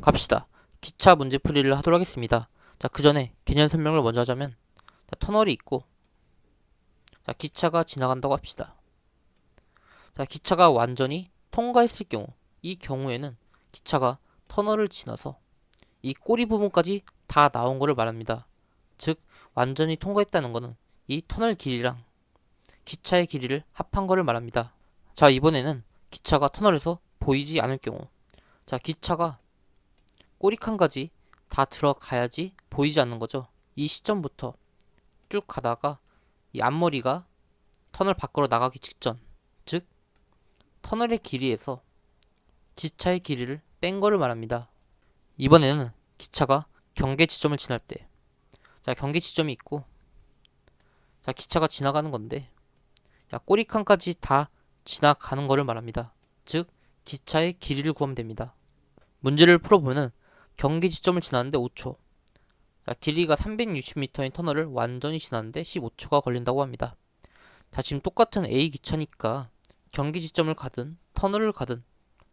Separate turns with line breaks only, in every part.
갑시다. 기차 문제풀이를 하도록 하겠습니다. 자, 그 전에 개념 설명을 먼저 하자면 자, 터널이 있고 자, 기차가 지나간다고 합시다. 자, 기차가 완전히 통과했을 경우 이 경우에는 기차가 터널을 지나서 이 꼬리 부분까지 다 나온 것을 말합니다. 즉 완전히 통과했다는 것은 이 터널 길이랑 기차의 길이를 합한 것을 말합니다. 자, 이번에는 기차가 터널에서 보이지 않을 경우 자, 기차가 꼬리칸까지 다 들어가야지 보이지 않는 거죠. 이 시점부터 쭉 가다가 이 앞머리가 터널 밖으로 나가기 직전, 즉 터널의 길이에서 기차의 길이를 뺀 거를 말합니다. 이번에는 기차가 경계 지점을 지날 때, 자 경계 지점이 있고, 자 기차가 지나가는 건데, 자 꼬리칸까지 다 지나가는 거를 말합니다. 즉 기차의 길이를 구하면 됩니다. 문제를 풀어보면은 경계 지점을 지나는데 5초. 자, 길이가 360m인 터널을 완전히 지나는데 15초가 걸린다고 합니다. 자, 지금 똑같은 A 기차니까 경계 지점을 가든 터널을 가든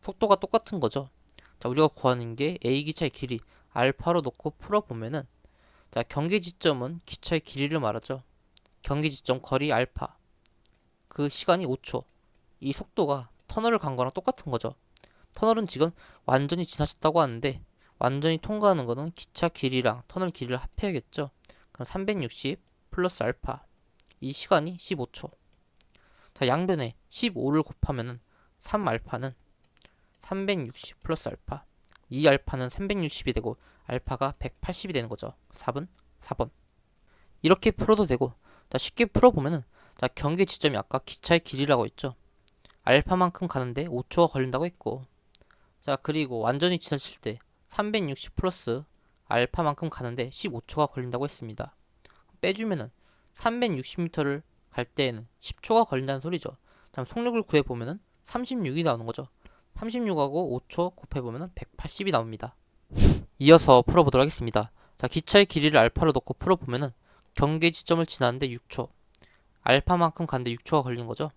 속도가 똑같은 거죠. 자, 우리가 구하는 게 A 기차의 길이 알파로 놓고 풀어보면은 자, 경계 지점은 기차의 길이를 말하죠. 경계 지점 거리 알파. 그 시간이 5초. 이 속도가 터널을 간 거랑 똑같은 거죠. 터널은 지금 완전히 지나쳤다고 하는데 완전히 통과하는 거는 기차 길이랑 터널 길이를 합해야겠죠. 그럼 360 플러스 알파 이 시간이 15초. 자 양변에 15를 곱하면은 3알파는 360 플러스 알파 이 알파는 360이 되고 알파가 180이 되는 거죠. 4번 4번 이렇게 풀어도 되고 자 쉽게 풀어보면은 자 경계 지점이 아까 기차의 길이라고 했죠. 알파만큼 가는데 5초가 걸린다고 했고 자 그리고 완전히 지나칠 때 360 플러스 알파만큼 가는데 15초가 걸린다고 했습니다. 빼주면은 360m를 갈 때에는 10초가 걸린다는 소리죠. 다음 속력을 구해보면은 36이 나오는 거죠. 36하고 5초 곱해보면은 180이 나옵니다. 이어서 풀어보도록 하겠습니다. 자, 기차의 길이를 알파로 놓고 풀어보면은 경계 지점을 지나는데 6초. 알파만큼 가는데 6초가 걸린 거죠.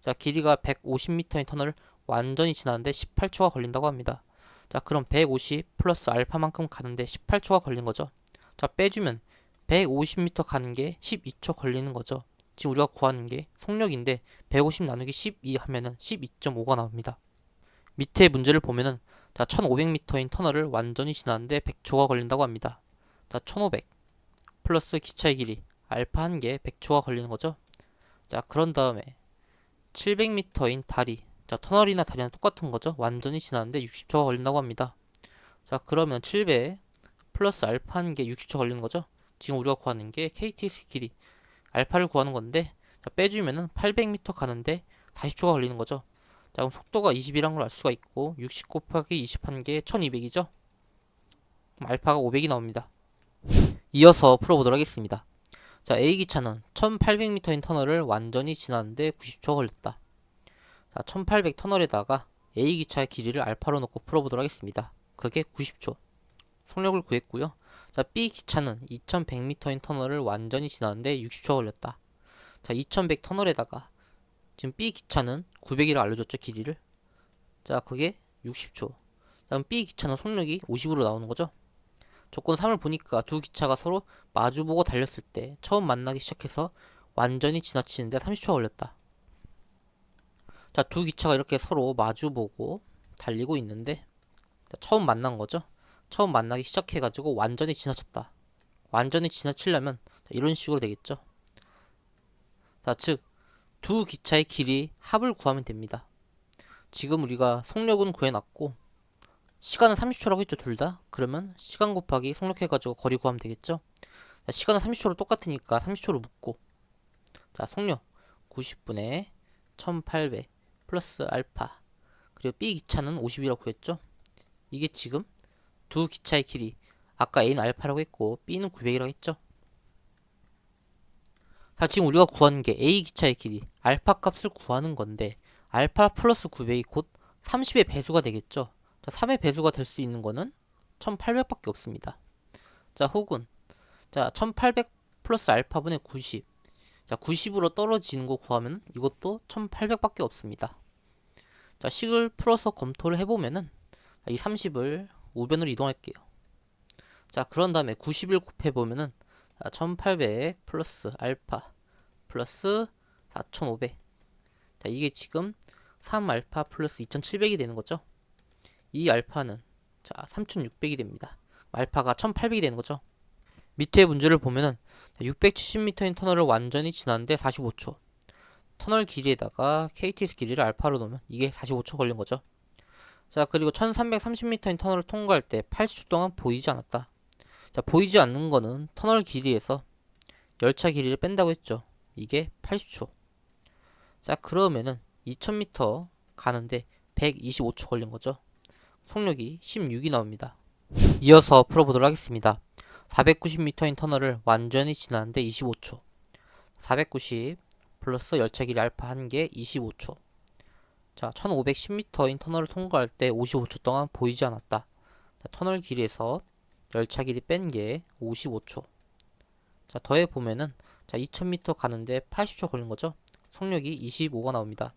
자, 길이가 150m인 터널을 완전히 지나는데 18초가 걸린다고 합니다. 자, 그럼 150 플러스 알파만큼 가는데 18초가 걸린 거죠. 자, 빼주면 150m 가는 게 12초 걸리는 거죠. 지금 우리가 구하는 게 속력인데 150 나누기 12 하면은 12.5가 나옵니다. 밑에 문제를 보면은 자, 1500m인 터널을 완전히 지나는데 100초가 걸린다고 합니다. 자, 1500 플러스 기차의 길이 알파 한 개 100초가 걸리는 거죠. 자, 그런 다음에 700m인 다리 자, 터널이나 다리랑 똑같은 거죠. 완전히 지나는데 60초가 걸린다고 합니다. 자, 그러면 7배 플러스 알파 한개 60초 걸리는 거죠. 지금 우리가 구하는 게 KTX 길이 알파를 구하는 건데 자, 빼주면은 800m 가는데 40초가 걸리는 거죠. 자, 그럼 속도가 20이란 걸 알 수가 있고 60 곱하기 20한 게 1200이죠. 그럼 알파가 500이 나옵니다. 이어서 풀어보도록 하겠습니다. 자, A 기차는 1800m인 터널을 완전히 지나는데 90초가 걸렸다. 자, 1800 터널에다가 A 기차의 길이를 알파로 놓고 풀어보도록 하겠습니다. 그게 90초. 속력을 구했고요. 자, B 기차는 2100m인 터널을 완전히 지나는데 60초가 걸렸다. 자, 2100 터널에다가 지금 B 기차는 900이라고 알려줬죠, 길이를. 자, 그게 60초. 다음 B 기차는 속력이 50으로 나오는 거죠. 조건 3을 보니까 두 기차가 서로 마주보고 달렸을 때 처음 만나기 시작해서 완전히 지나치는데 30초가 걸렸다. 자, 두 기차가 이렇게 서로 마주보고 달리고 있는데 자, 처음 만난 거죠. 처음 만나기 시작해가지고 완전히 지나쳤다. 완전히 지나치려면 자, 이런 식으로 되겠죠. 자, 즉, 두 기차의 길이 합을 구하면 됩니다. 지금 우리가 속력은 구해놨고, 시간은 30초라고 했죠, 둘 다? 그러면 시간 곱하기 속력 해가지고 거리 구하면 되겠죠? 자, 시간은 30초로 똑같으니까 30초로 묶고, 자, 속력 90분의 1800 플러스 알파, 그리고 B 기차는 50이라고 구했죠? 이게 지금 두 기차의 길이 아까 A는 알파라고 했고 B는 900이라고 했죠. 자, 지금 우리가 구하는 게 A 기차의 길이 알파 값을 구하는 건데 알파 플러스 900이 곧 30의 배수가 되겠죠. 자, 3의 배수가 될 수 있는 거는 1800밖에 없습니다. 자, 혹은 자, 1800 플러스 알파분의 90. 자, 90으로 떨어지는 거 구하면 이것도 1800밖에 없습니다. 자, 식을 풀어서 검토를 해보면은 이 30을 우변으로 이동할게요. 자, 그런 다음에 90을 곱해보면은, 자, 1800 플러스 알파 플러스 4500. 자, 이게 지금 3알파 플러스 2700이 되는 거죠. 이 알파는, 자, 3600이 됩니다. 알파가 1800이 되는 거죠. 밑에 문제를 보면은, 670m인 터널을 완전히 지났는데 45초. 터널 길이에다가 KTX 길이를 알파로 놓으면 이게 45초 걸린 거죠. 자, 그리고 1330m인 터널을 통과할 때 80초 동안 보이지 않았다. 자, 보이지 않는 거는 터널 길이에서 열차 길이를 뺀다고 했죠. 이게 80초. 자, 그러면은 2000m 가는데 125초 걸린 거죠. 속력이 16이 나옵니다. 이어서 풀어보도록 하겠습니다. 490m인 터널을 완전히 지나는데 25초. 490 플러스 열차 길이 알파 1개 25초. 자, 1510m인 터널을 통과할 때 55초 동안 보이지 않았다. 자, 터널 길이에서 열차 길이 뺀 게 55초. 자, 더해 보면은 자, 2000m 가는데 80초 걸린 거죠. 속력이 25가 나옵니다.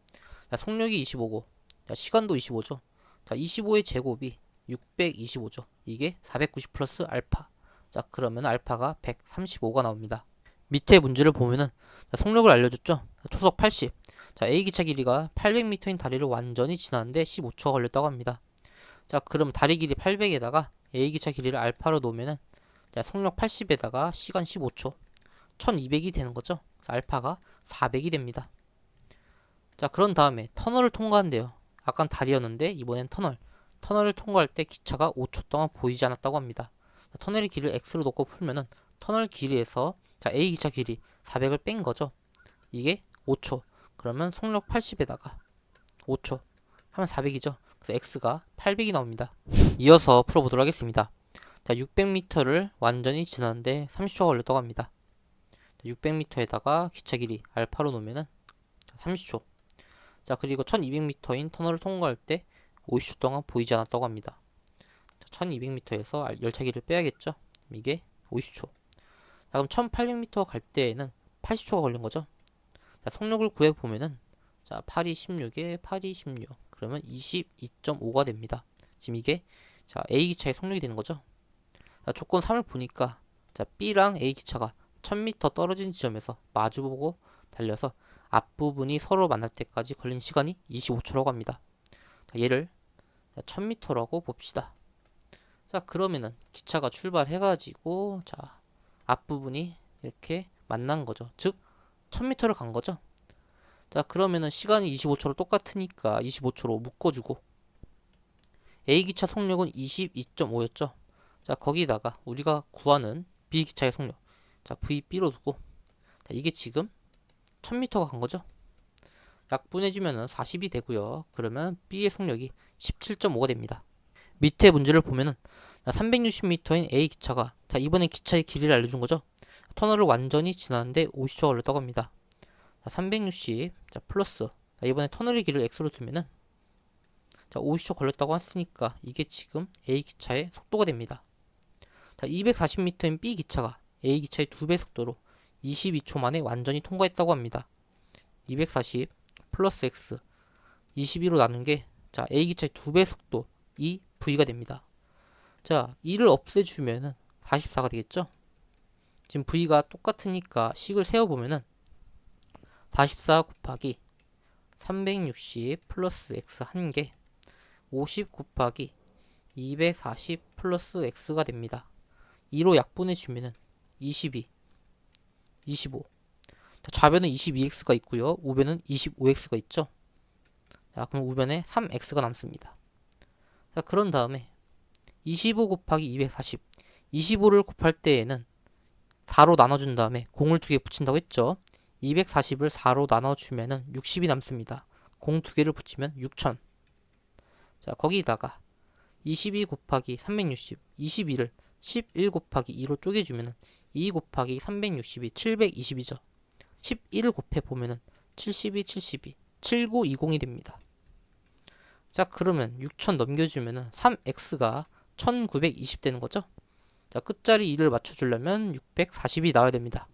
자, 속력이 25고 자, 시간도 25죠. 자, 25의 제곱이 625죠. 이게 490 플러스 알파. 자, 그러면 알파가 135가 나옵니다. 밑에 문제를 보면은 자, 속력을 알려줬죠. 자, 초속 80. 자, A 기차 길이가 800m인 다리를 완전히 지나는데 15초가 걸렸다고 합니다. 자, 그럼 다리 길이 800에다가 A 기차 길이를 알파로 놓으면은 자, 속력 80에다가 시간 15초. 1200이 되는 거죠. 알파가 400이 됩니다. 자, 그런 다음에 터널을 통과한대요. 아깐 다리였는데 이번엔 터널. 터널을 통과할 때 기차가 5초 동안 보이지 않았다고 합니다. 자, 터널의 길이를 x로 놓고 풀면은 터널 길이에서 자, A 기차 길이 400을 뺀 거죠. 이게 5초. 그러면 속력 80에다가 5초 하면 400이죠. 그래서 x가 800이 나옵니다. 이어서 풀어보도록 하겠습니다. 자, 600m를 완전히 지났는데 30초가 걸렸다고 합니다. 600m에다가 기차 길이 알파로 놓으면은 30초. 자, 그리고 1200m인 터널을 통과할 때 50초 동안 보이지 않았다고 합니다. 1200m에서 열차 길이를 빼야겠죠? 이게 50초. 자, 그럼 1800m 갈 때에는 80초가 걸린 거죠? 자, 속력을 구해 보면은 자, 8이 16에 8이 16. 그러면 22.5가 됩니다. 지금 이게 자, A 기차의 속력이 되는 거죠. 자, 조건 3을 보니까 자, B랑 A 기차가 1000m 떨어진 지점에서 마주보고 달려서 앞부분이 서로 만날 때까지 걸린 시간이 25초라고 합니다. 자, 얘를 1000m라고 봅시다. 자, 그러면은 기차가 출발해가지고 자, 앞부분이 이렇게 만난 거죠. 즉 1000m를 간 거죠. 자, 그러면은 시간이 25초로 똑같으니까 25초로 묶어주고 A 기차 속력은 22.5였죠. 자, 거기다가 우리가 구하는 B 기차의 속력. 자, VB로 두고 자, 이게 지금 1000m가 간 거죠. 약분해주면은 40이 되고요. 그러면 B의 속력이 17.5가 됩니다. 밑에 문제를 보면은 360m인 A 기차가 자 이번엔 기차의 길이를 알려준 거죠. 터널을 완전히 지나는데 50초가 걸렸다고 합니다. 자, 360, 자, 플러스. 자, 이번에 터널의 길이를 x로 두면은 자, 50초 걸렸다고 했으니까 이게 지금 A 기차의 속도가 됩니다. 자, 240m인 B 기차가 A 기차의 두배 속도로 22초 만에 완전히 통과했다고 합니다. 240 플러스 x 22로 나눈 게 자, A 기차의 두배 속도 이 V가 됩니다. 자, 2를 없애주면은 44가 되겠죠? 지금 V가 똑같으니까 식을 세어보면은 44 곱하기 360 플러스 x 한 개, 50 곱하기 240 플러스 x가 됩니다. 2로 약분해주면은 22, 25. 자, 좌변은 22x가 있고요. 우변은 25x가 있죠. 자, 그럼 우변에 3x가 남습니다. 자, 그런 다음에 25 곱하기 240. 25를 곱할 때에는 4로 나눠준 다음에 공을 두 개 붙인다고 했죠. 240을 4로 나눠주면은 60이 남습니다. 공 두 개를 붙이면 6000. 자, 거기다가 22 곱하기 360, 22를 11 곱하기 2로 쪼개주면은 2 곱하기 360이 720이죠. 11을 곱해 보면은 72, 72, 7920이 됩니다. 자, 그러면 6000 넘겨주면은 3x가 1920 되는 거죠. 자, 끝자리 2를 맞춰주려면 640이 나와야 됩니다.